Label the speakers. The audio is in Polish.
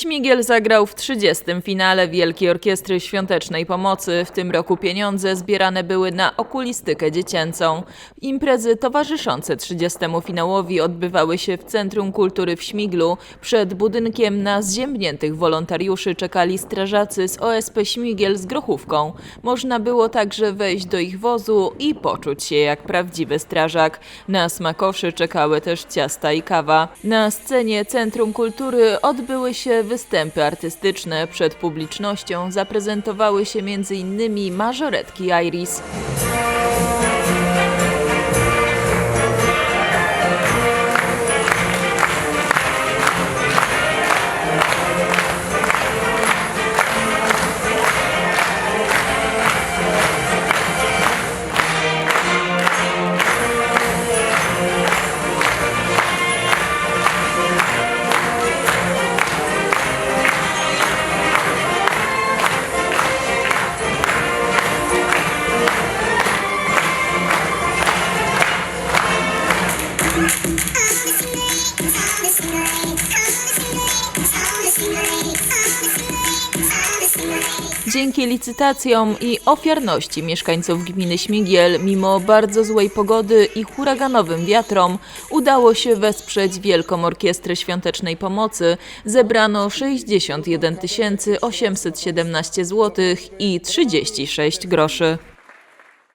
Speaker 1: Śmigiel zagrał w 30. finale Wielkiej Orkiestry Świątecznej Pomocy. W tym roku pieniądze zbierane były na okulistykę dziecięcą. Imprezy towarzyszące 30. finałowi odbywały się w Centrum Kultury w Śmiglu. Przed budynkiem na zziębniętych wolontariuszy czekali strażacy z OSP Śmigiel z grochówką. Można było także wejść do ich wozu i poczuć się jak prawdziwy strażak. Na smakoszy czekały też ciasta i kawa. Na scenie Centrum Kultury odbyły się występy artystyczne. Przed publicznością zaprezentowały się m.in. mażoretki Iris. Dzięki licytacjom i ofiarności mieszkańców gminy Śmigiel, mimo bardzo złej pogody i huraganowym wiatrom, udało się wesprzeć Wielką Orkiestrę Świątecznej Pomocy. Zebrano 61 817 zł i 36 groszy.